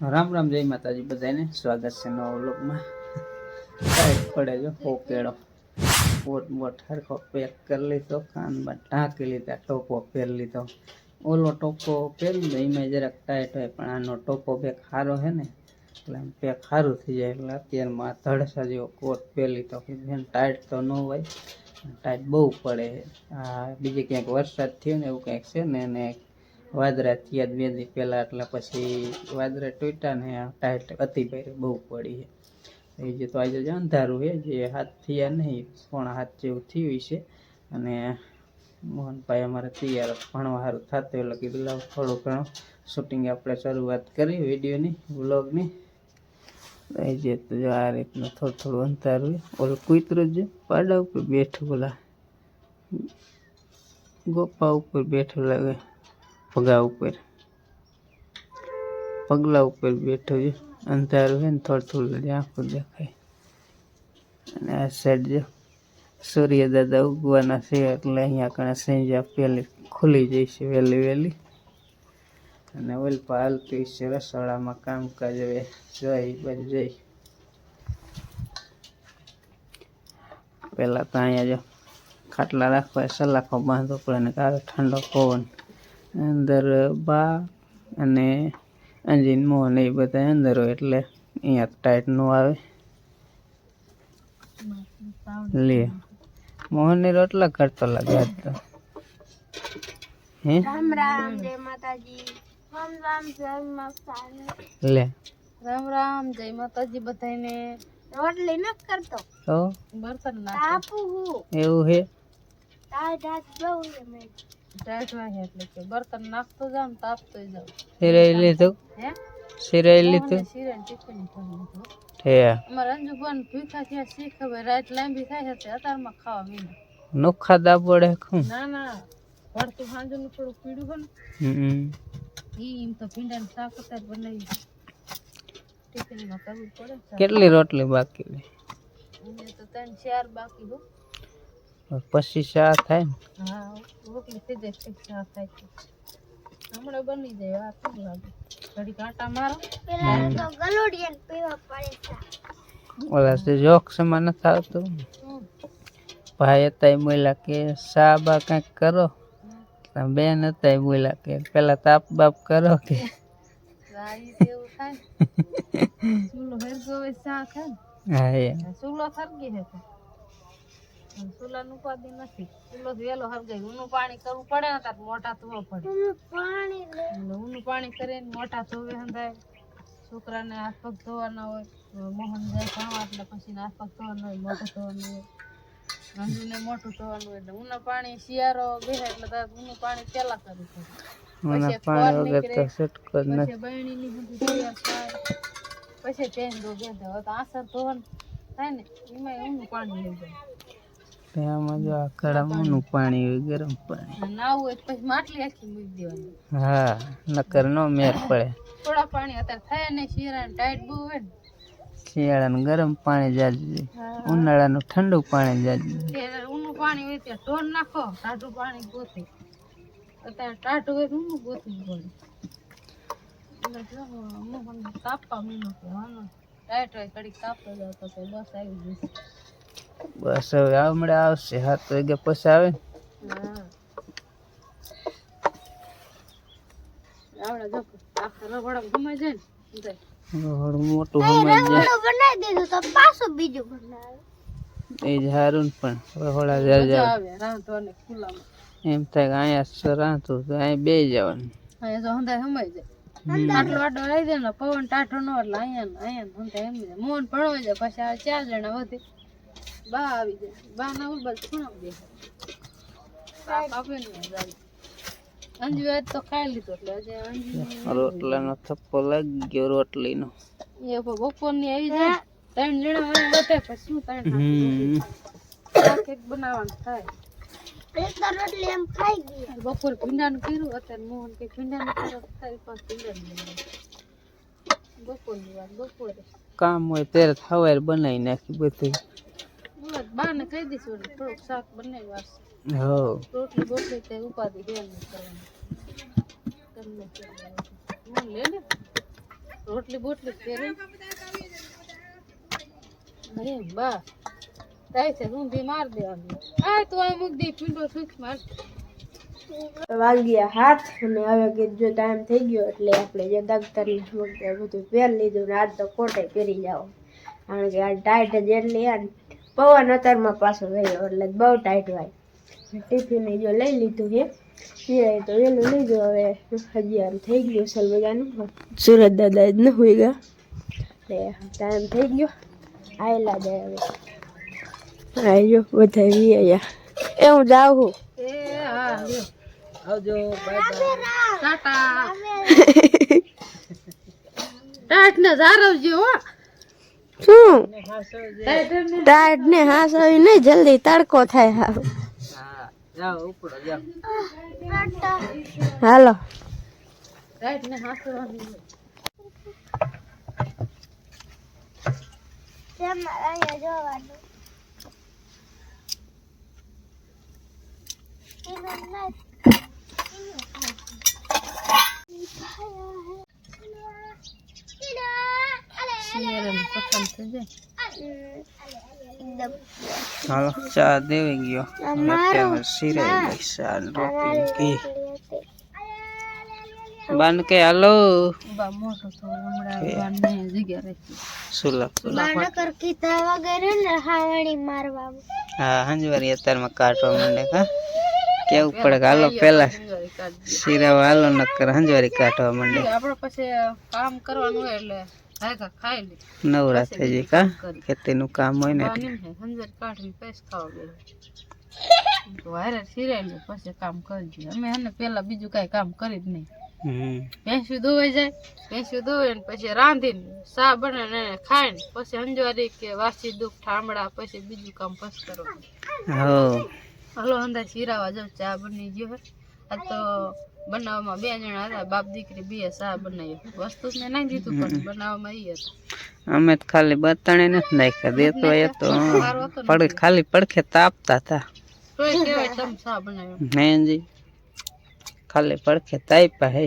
રામ રામ જય માતાજી બધાને સ્વાગત છે નવા વ્લોગમાં. ટાઈટ પડે જો પોકેડો પોટ બોટ હરખો પેક કરી લીધો, કાનમાં ઢાંકી લીધા, ટોપો પહેરી લીધો. ઓલો ટોપો પહેરી લીધો એમાં જરાક ટાઈટ હોય, પણ આનો ટોપો પેક સારો છે ને, એટલે આમ પેક સારું થઈ જાય, એટલે અત્યારમાં ધડસા જેવો કોટ પહેરી લીધો બેન ટાઈટ તો ન હોય ટાઈટ બહુ પડે. આ બીજે ક્યાંક વરસાદ થયો ને એવું કંઈક છે ને એને વાદળા થયા બે દી પહેલાં એટલે પછી વાદળા તૂટ્યા ને ટાઈટ અતિ ભાઈ બહુ પડી છે. એ જે તો આજે જે અંધારું છે, જે હાથ થયા નહીં, પણ હાથ જેવું થયું છે. અને મોહનભાઈ અમારે તૈયાર ભણવા સારું થતું એટલે કીધું, લાવ થોડું ઘણું શૂટિંગ આપણે શરૂઆત કરી વિડીયોની વ્લોગની એ જે તો જો આ રીતનું થોડું થોડું અંધારું ઓલું કૂતરું જ પાડા ઉપર બેઠું બોલા ગોપા ઉપર બેઠું લાગે. પગા ઉપર. પગલા ઉપર બેઠો છે. અંધારું છે ને થોડું થોડું જ આંખો દેખાય. અને આ સાઈડ જો સૂર્ય દાદા ઉગવાના છે, એટલે અહીંયા કણે સંજા પહેલી ખુલી જશે વહેલી વહેલી. અને ઓલપા હાલતી છે રસોડામાં કામકાજ હવે જઈ બાજુ જઈ પહેલાં તો અહીંયા જો ખાટલા રાખવા, સલાખો બાંધવો પડે ને કાવે ઠંડો પવન અંદર બા અને અંજીન મોહન એ બધા અંદર હોય એટલે અહીંયા ટાઈટ નો આવે. લે. મોહનની રોટલા કરતો લાગે આજ તો. હે? રામ રામ જય માતાજી. રામ રામ જય માતાજી લે. રામ રામ જય માતાજી બધાને રોટલી ન કરતો. તો બર્તન તાપુ હું? એવું હે બહુ મેં. ઢાક વાહે એટલે કે બર્તન નાખતો જામ તાપતો જાવ સિરાઈ લીધું હે સિરાઈ લીધું શિરણ ટિફિન કરી લીધું હે અમારા અંજુબન ભૂખા થયા શી ખબર રાત લાંબી થાય છે અત્યારમાં ખાવા મીના નોખા દાબોડે ખું ના ના ભરતું સાંજનું થોડું પીડ્યું હમ હોય ને ઈ એમ તો ભીંડાનું શાક અત્યારે બનાવી ટિફિનમાં કરવું પડે ને. કેટલી રોટલી બાકી રહી? અને તો ત્રણ ચાર બાકી હો પછી શા થાય ને હા રોટલી થઈ જાય ઠીક થાય છે. હમણાં બની જાય આ કેવું લાગે? ઘડી કાંટા મારો. ઓલા તે જોક નથી આવતું હમ. ભાઈ હતા બોલ્યા કે સાબા કંઈક કરો? બેન હતા બોલ્યા કે પેલા તાપ બાપ કરો કે. સાખ ઈ સુલો થાય ને. ચૂલો ને. પણ ઉપાધિ નથી ચૂલો વહેલો હરગાય ઊનું પાણી કરવું પડે ને મોટા ધોવા પડે ઊનું પાણી કરીને મોટા ધોવે હંધાય છોકરાને હાથ પગ ધોવાના હોય મોહન જાય ભણવા એટલે પછી હાથ પગ ધોવાના હોય મોટું ધોવાનું હોય રંજુને મોટું ધોવાનું એટલે ઊના પાણી શિયાળો બેસે એટલે તાર ઊનું પાણી પેલા કરવું પડે પછી પાણી વગર તો. છૂટકો જ નથી પછી બહેણીની બધું તૈયાર થાય પછી પેંડો બે હવે તો આસર ધોવાનું થાય ને એમાં ઊનું પાણી લઈ જાય આમાં જો આકડામાંનું કડામાં પાણી હોય ગરમ પાણી. નાવું હોય પછી માટલી આખી મૂકી દેવાની. હા નકર નો મેર પડે. થોડા પાણી અત્યારે થાય ને શિયાળાનું ટાઈટ બહુ હોય ને. શિયાળાનું ગરમ પાણી જાજુ ઉનાળાનું ઠંડુ પાણી જાજુ ઊનું પાણી હોય ત્યાં ઢોર નાખો ટાઢું પાણી ગોથી અત્યારે ટાઢું હોય ઊનું ગોથવું પડે કાપવા મીનો ટાઈટ હોય કડી તાપતો જાવ તો બસ આવી જશે. બસ હવે હમણાં આવશે. સાત વાગે પછી આવે મોટું એ જ હારું પણ. આવે એમ થાય કે અહીંયા રાંધું તો અહીંયા બે જવાનું. અહીંયા જો હંધાય જાય. આટલો આટલો રહી જાય ને પવન ટાઠો નો એટલે અહીંયા અહીંયા હંધાય જાય મોહન ભણવાઈ જાય પછી આ ચાર જણા વધે. બા આવી જાય. બા ના ઉલ બેસે અંજુ આજ તો ખાઈ લીધો એટલે આજે થપ્પો લાગી ગયો રોટલીનો. એ બપોરની આવી જાય. ત્રણ જણા હોય વધે પછી શું ત્રણ હમ. શાક એક બનાવવાનું થાય. બપોર ભીંડાનું કર્યું અત્યારે મોહન કે ભીંડાનું કર્યું થાય પાછું ભીંડાનું કામ હોય ત્યારે સવારે બનાવી નાખી બધું. બસ બાને કહી દઈશું થોડુંક શાક બનાવી હો. રોટલી બોટલી તે ઉપાધિ તમને લે ને. રોટલી બોટલી પહેરી. અરે બા થાય છે રૂંધી માર દેવાની. આ તો આ મૂક દે પીંડો સુખ માર. વાગ્યા હાથ અને હવે કે જો ટાઈમ થઈ ગયો એટલે આપણે જે દફતરની બધું પહેરી લીધું ને આજ તો કોટે પહેરી જાઓ. કારણ કે આ ટાઈટ જ એટલી આ પવન અત્યારમાં પાછો વહેલો એટલે બહુ ટાઈટ હોય. ટિફિન જો લઈ લીધું છે સિવાય તો વહેલું લીધું હવે હજી આમ થઈ ગયું અસલ સુરત દાદા જ ન હોઈ ગયા એટલે ટાઈમ થઈ ગયો આવેલા જાય હવે. આવ્યો બધા વી આવ્યા એ હું જાઉં છું. એ આવજો બાય બાય ટાટા. ટાટ ને જારવજો હો. શું? તાડ ને હા સવી નહીં જલ્દી તડકો થાય હા. હાલો. ટાઈટ ને હાસવાનું શિયાળાનું પસંદ થઈ જાય હાલો ચા દેવી ગયો. અત્યારે સિરાઈ ગઈ ચા ને રોટલી ઘી બાન કે હાલો. બા મોટો તો હમણાં બાને જગ્યા રાખી. સુલભ સુલભ કીધા વગેરે ને હાવણી મારવા હા હંજવારી અત્યારમાં કાઢવા માંડે કા? કેવું પડે હાલો પેલા કાઢી હાલો નકર હંજવારી કાઢવા માંડે. આપણે પછી કામ કરવાનું હોય એટલે નવરા થઈ જાય કા? ખેતીનું કામ હોય ને હંજર કાઢવી પૈસ ખાવા બે સિરાય લે પછી કામ કરી અમે હે પેલા બીજું કાંઈ કામ કરી જ નહીં. ભેંસું ધોવાઈ જાય ભેંસું ધોવાઈ ને પછી રાંધીને સા બને ને ખાઈને પછી અંજવારી કે વાસી દુઃખ ઠામડા પછી બીજું કામ પસ કરો હો. હાલો અંદર શીરાવા જાવ ચા બની ગયો આ તો બનાવવામાં બે જણા હતા બાપ દીકરી બે સા બનાવી વસ્તુ મેં નાખી દીધું પણ બનાવવામાં એ હતા. અમે તો ખાલી બતાણે નથી નાખ્યા દેતો એ તો સારો પડ ખાલી પડખે તાપતા હતા. હેજી ખાલી પડખે તાપ્યા હે.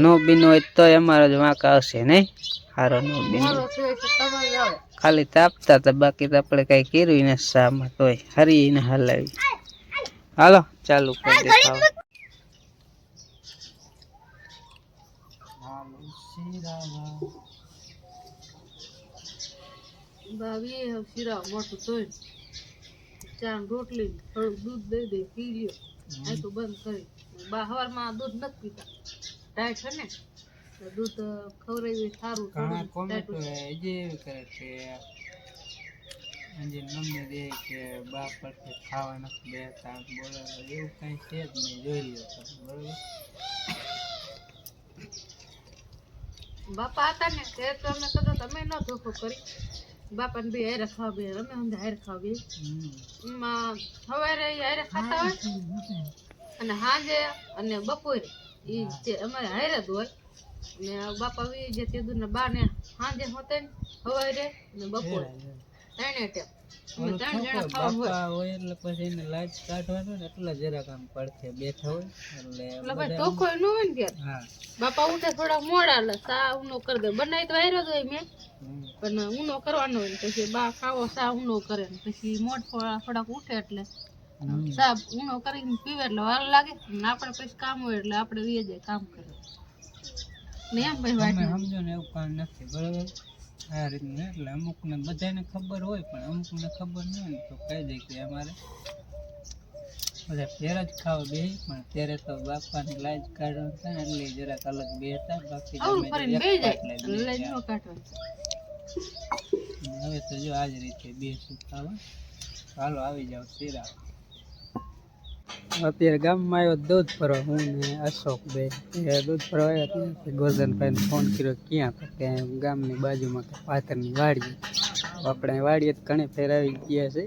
નો બીનો હોય તો અમારો જ વાંક આવશે નહીં હારો નો બીનો. ખાલી તાપતા હતા બાકી તો આપણે કઈ કર્યું ને શામાં તોય. હરી ને હલાવી. હાલો ચાલુ કરી દે ભાભી શીરા મોટું તોય. ચાર રોટલી થોડું દૂધ દઈ દે પી લ્યો. આ તો બંધ કરી. બા સવારમાં દૂધ નથી પીતા. ટાઈટ છે ને? દૂધ ખવડાવી સારું ઘણા કોમેન્ટો જે કરે કે અંજે મમ્મી દે કે બા પરથી ખાવા નથી દેતા. બોલે એવું કઈ છે જ નહીં જોઈ લ્યો તમે. બરોબર? બાપા હતા ને, તે તો અમે કદાચ અમે ન ધોખો કરી. બાપાને બી હારે ખાવા બે અમે અમે હારે ખાવા બે. એમાં સવારે હારે ખાતા હોય અને સાંજે અને બપોરે એ જે અમારે હારે જ હોય. ને બાપા બી જે તે દૂર બા ને સાંજે હોતે ને સવારે ને બપોરે. ત્રણે ટેમ બાપા હોય? એટલે પછી એને લાજ કાઢવાનું ને એટલે જરાક આમ પડખે બેઠા હોય એટલે ન હોય ને હા. બાપા ઉઠે થોડા મોડા એટલે સા ઉનો કરી દે. બનાવી તો હારે હોય મેં. પણ ઊનો કરવાનો હોય ને પછી બા ખાવો સા ઉનો કરે ને પછી મોટ થોડાક ઉઠે એટલે. સા ઊનો કરીને પીવે એટલે વાર લાગે. ને આપણે પછી કામ હોય એટલે આપણે વીએ જાય કામ કરે. ને એમ ભાઈ સમજો ને એવું કામ નથી બરાબર? આ રીતના એટલે અમુકને બધાને ખબર હોય પણ અમુકને ખબર નહીં હોય ને તો કહી દે કે અમારે બધા ફેર જ ખાવા બે પણ ત્યારે તો બાપાની લાજ કાઢવાનું થાય ને એટલે જરાક અલગ બે હતા બાકી ન હવે તો જો આજ રીતે બે ખાવા. હાલો આવી જાવ શીરા અત્યારે ગામમાં આવ્યો દૂધ ભરવા. હું ને અશોક બે. દૂધ ભરવા આવ્યા ત્યાં ગોરધનભાઈને ફોન કર્યો ક્યાં તો? કે ગામની બાજુમાં કે પાથરની વાડીએ. આપણે વાડીએ તો ઘણી ફેર આવી ગયા છે.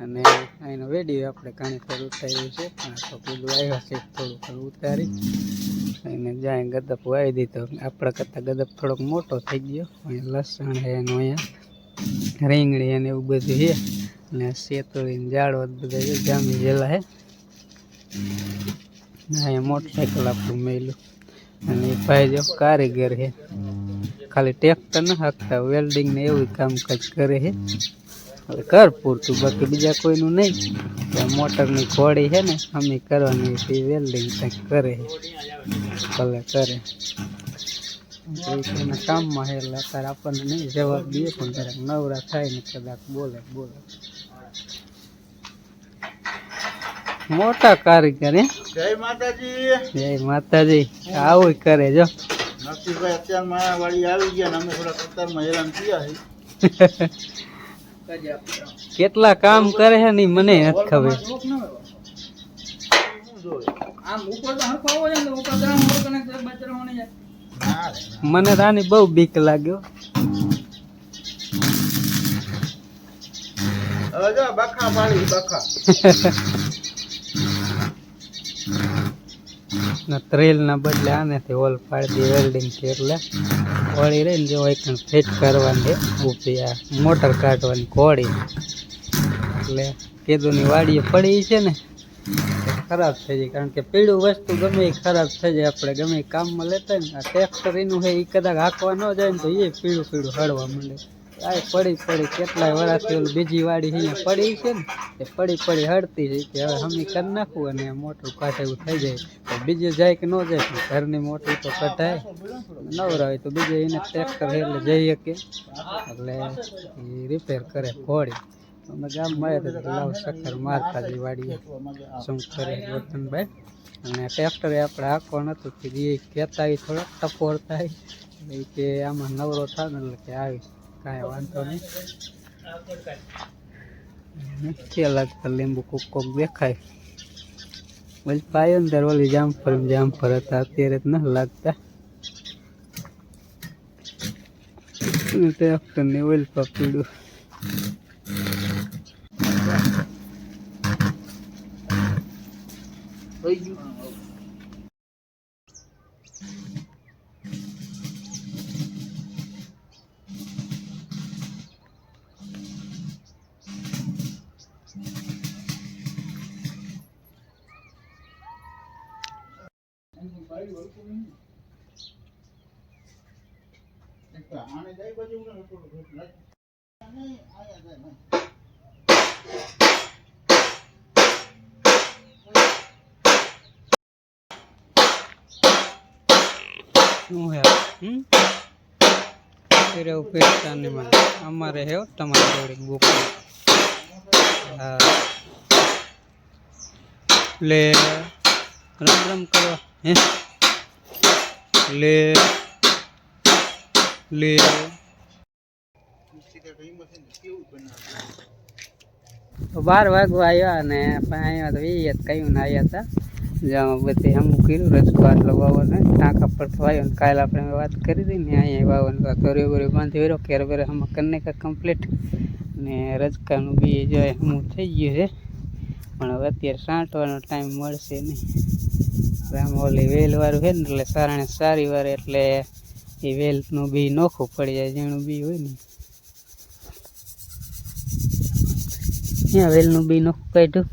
અને અહીંનો વેડિયો આપણે ઘણી ફેર ઉતાર્યું છે. પણ તો પેલું આવ્યો છે થોડું થોડું ઉતારી. અને જાય ગદપ વાવી દીધો. આપણા કરતાં ગદપ થોડોક મોટો થઈ ગયો. લસણ છે એનું અહીંયા. રીંગણી અને એવું બધું છે. અને શેતળી જાડો બધા જામી ગયેલા છે. અહીંયા મોટરસાઇકલ આપણું મેલું અને ભાઈ જો કારીગર છે. ખાલી ટ્રેક્ટર ન હાંકતા વેલ્ડિંગ ને એવું કામકાજ કરે છે. હવે કર પૂરતું બાકી બીજા કોઈનું નહીં. મોટરની ખોડી છે ને, અમે કરવાની તે વેલ્ડિંગ કંઈક કરે ભલે કરે. એના કામમાં હેલા અત્યારે આપણને નહીં જવાબ દઈએ પણ જરાક નવરા થાય ને કદાચ બોલે બોલે. મોટા કારીગર હે? જય માતાજી. જય માતાજી. આવું કરે જો. નરસિંહભાઈ અત્યારે માયા વાળી આવી ગયા ને અમે થોડા કતારમાં હેરાન થયા છે કેટલા કામ કરે છે ને મને નથી ખબર. મને રાની બહુ બીક લાગ્યો. બખા પાડી બખા. ના બદલે આનેથી હોલ પાડી વેલ્ડિંગ છે એટલે કોળી રહી ને જો એક ફિટ કરવાની ઊભી આ મોટર કાઢવાની કોળી. એટલે કેદુની વાડી વાડીએ પડી છે ને ખરાબ થઈ જાય. કારણ કે પીળું વસ્તુ ગમે એ ખરાબ થઈ જાય. આપણે ગમે કામમાં લેતા ને, આ ટ્રેક્ટર એનું છે એ કદાચ હાંકવા ન જાય ને તો એ પીળું પીળું હળવા માંડે. આ પડી પડી, કેટલાય વર્ષથી ઓલું બીજી વાડી અહીંયા પડી છે ને, એ પડી પડી હળતી છે કે હવે હમી કરી નાખવું અને મોટું કાઢે એવું થઈ જાય. તો બીજે જાય કે ન જાય ઘરની મોટી તો કઢાય. નવરા હોય તો બીજે એને ટ્રેક્ટર એટલે જઈ શકે. એટલે એ રિપેર કરે ઘોડી. અમે ગામમાં લાવ સક્કર મારતા જઈ વાડીએ. શું કરે ગોઠનભાઈ અને ટ્રેક્ટરે આપણે આખો હતું કે એ કહેતા એ થોડાક ટપોર થાય. કે આમાં નવરો થાય ને એટલે કે આવી. કાંઈ વાંધો નહીં. નથી લાગતા લીંબુ કોક કોક દેખાય. પછી પાયો ને ત્યારે ઓલી જામફળ ને જામફળ હતા, અત્યારે નથી લાગતા. ટ્રેક્ટર ને ઓઇલ પાપીડું લાગે. નહીં, આયા જાય, નહીં. શું હે ફેરે ઉપેક્ષા ને અમારે હે હો તમારી જોડે બુક હા લે રમ રમ કરો હે લે લે બાર વાગવા આવ્યા અને અહીંયા તો એ જ કહ્યું ને આવ્યા હતા. જ્યાં બધી હમું કર્યું રસકો આટલો વાવવાનો ટાંકા પર થવાયો ને કાલે આપણે વાત કરી હતી ને અહીંયા વાવવાનું કર્યો બોરી બાંધી વર્યો કેર બેરે હમ કરીને કે કમ્પ્લીટ ને રજકાનું બી જો હમું થઈ ગયું છે. પણ હવે અત્યારે સાંટવાનો ટાઈમ મળશે નહીં. આમ ઓલી વેલવાળું છે ને એટલે સારાણે સારી વાર એટલે એ વેલનું બી નોખું પડી જાય જેનું બી હોય ને. ત્યાં વેલનું બી નોખું કાઢ્યું?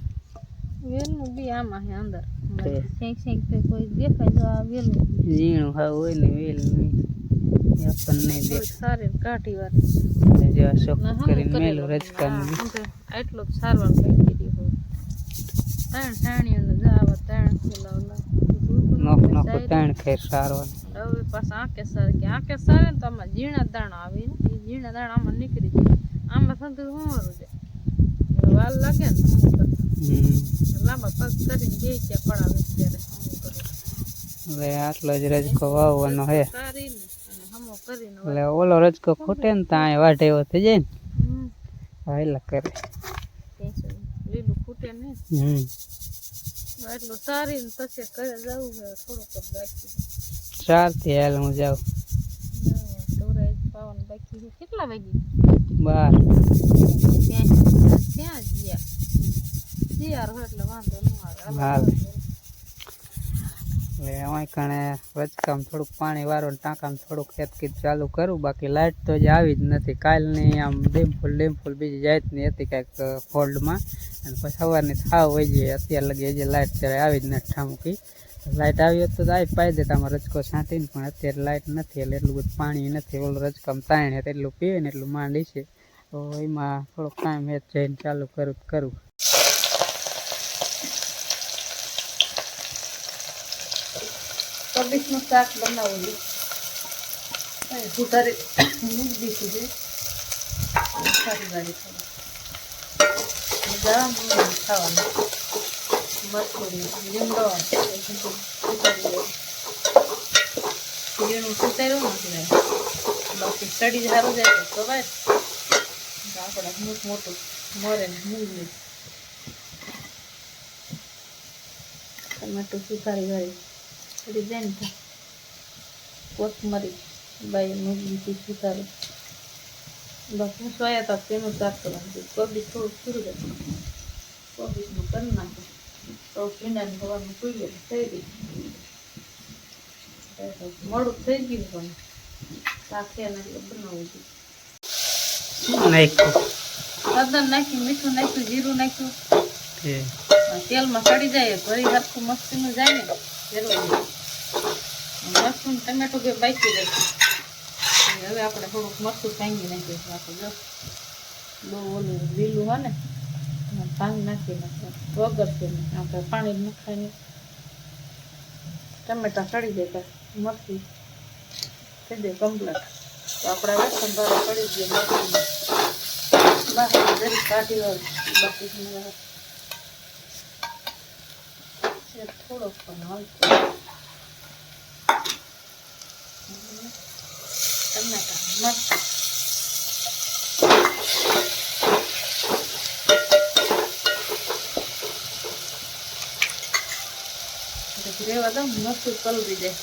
વેલનું બી આમાં છે અંદર. તે. શેંક શેંક તો કોઈ દેખાય તો આ વેલનું ઝીણું હા હોય ને વેલનું આપણને સારી વાળી ને જો આ કરીને મેલું રજકાનું જ સારવાર દીધી હોય. ત્રણ સાણીઓને જાવા ત્રણ નોખ નોખું તાણ ખેર સારો હવે પાછા આંકે સારે કે આંકે સારે ને તો આમાં ઝીણા દાણા આવે ને એ ઝીણા દાણા આમાં નીકળી જાય. આમાં સંતુર જાય? એટલે વાર લાગે ને કરતા. લાંબા પગ કરીને બે છે પડાવે ત્યારે કરે હવે આટલો જ રજકો વાવવાનો હે. એટલે ઓલો રજકો ખૂટે ને ત્યાં વાઢે એવો થઈ જાય ને. હમ, હાયલા કરે. લીલું ખૂટે ને. હમ. એટલું સારીને પછી ઘરે જવું થોડુંક બાકી ચારથી હાલ હું જાઉં. કેટલા વાગી બાર હોય કણે થોડુંક પાણી ને ટાંકામાં થોડુંક ખેતકીત ચાલુ કરું. બાકી લાઇટ તો જ આવી જ નથી. કાલની આમ ડીમફૂલ ડીમફૂલ બીજી જાતની હતી કાંઈક ફોલ્ડમાં. અને પછી સવારની થાવ વહી જઈએ અત્યારે લગી હજી લાઇટ ત્યારે આવી જ નથી ઠામકી. લાઇટ આવી હોત તો લાઇટ પાઈ દેતા આમાં રજકો છાંટીને, પણ અત્યારે લાઇટ નથી, એટલે એટલું બધું પાણી નથી. ઓલું રજકામ તાણ હે એટલું પીવે ને એટલું માંડી છે. તો એમાં થોડોક ટાઈમ હેત જઈને ચાલુ કરું કરું. કબીસનું શાક બનાવું છે. મરચું લીમડો લીમડું સુધાર્યું નથી બાકી સડી સારું જાય તો ખબર આપણે મોટું મોટું મરે મૂંગી ટમેટું સુધારી વાળી કરી જાય ને કોથમરી, બાઈ મૂકી સુધારી બસ હું સોયા હતા તેનું શાક કરવાનું કોબી થોડું પૂરું કરી નાખે. તો ભીંડાની પૂરીએ થઈ ગયું. મોડું થઈ ગયું પણ શાક એને એટલે બનાવવું જોઈએ નાખ્યું? નાખ્યું મીઠું નાખ્યું જીરું નાખ્યું. તેલમાં સડી જાય ભરી હરખું મસ્તીનું જાય ને જાય ને ટમેટું બે બાકી રહેશે હવે આપણે થોડુંક મરસું ભાંગી નાખીશું આપણે જો બહુ ઓલું લીલું હોય ને ભાંગ નાખી નાખીએ વગર તેને આપણે પાણી નહીં. ટમેટા સડી જાય ત્યાં થઈ જાય કમ્પ્લેટ તો આપણે લસણ ભાવે પડી દઈએ બાકી જરી કાઢી હોય બાકી થોડોક પણ હલકો. ટમેટા, મરચાં. રેવા દઉં, મસ્ત કલરી જાય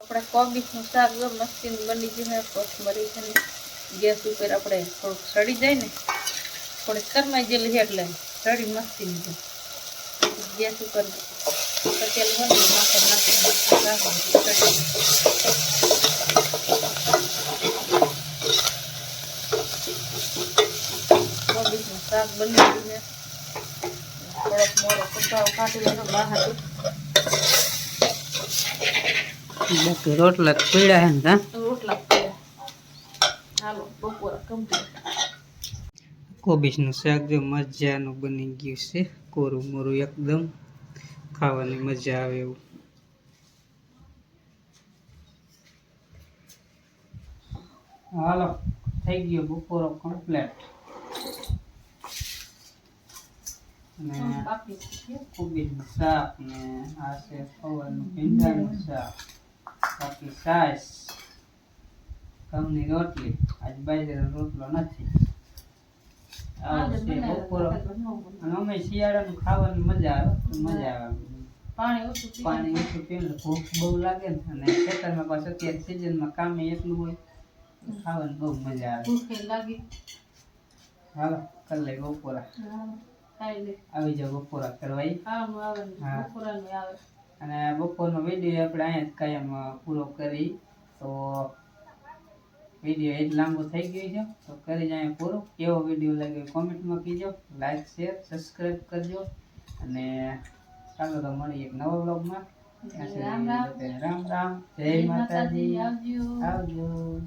આપણે કોબીજનું શાક જો મસ્તીનું બની ગયું છે કોથમરી છે ગેસ ઉપર આપણે થોડુંક સડી જાય ને, થોડીક કરમાઈ ગયેલી એટલે સડી મસ્તીની છે ગેસ ઉપર પટેલ હોય માથે નાખી શાક બની ગયું થોડોક મોડો કુસાવો કાઢી લેવાનો બહાર બાકી રોટલા પીડા હે ને રોટલા. હાલો બપોરે કમ્પ્લીટ કોબીજનું શાક જો મજાનું બની ગયું છે. કોરું મોરું એકદમ ખાવાની મજા આવે એવું. હાલો થઈ ગયો બપોરો કમ્પ્લેટ. કોબીજનું શાક ને આ છે ભીંડાનું શાક. બાકી છાશ. ઘઉંની રોટલી. આજ બાજરાનો રોટલો નથી. અમે શિયાળાનું ખાવાની મજા આવે મજા આવે. પાણી ઓછું પાણી ઓછું પીને ભૂખ બહુ લાગે ને અને ખેતરમાં પાછું અત્યારે સિઝનમાં કામે એટલું હોય ખાવાની બહુ મજા આવે. ભૂખે લાગી. હાલો કરી લઈ બપોરા. આવી જાવ બપોરા કરવાઈ. અને બપોરનો વીડિયો આપણે અહીંયા જ કાયમ પૂરો કરી તો વીડિયો એ જ લાંબો થઈ ગયો છે. તો કરી જાય પૂરો. કેવો વીડિયો લાગ્યો કોમેન્ટમાં કીજો. લાઈક શેર સબસ્ક્રાઈબ કરજો. અને ચાલો તો મળીએ એક નવા બ્લોગમાં રામ રામ. રામ રામ. જય માતાજી. આવજો. આવજો.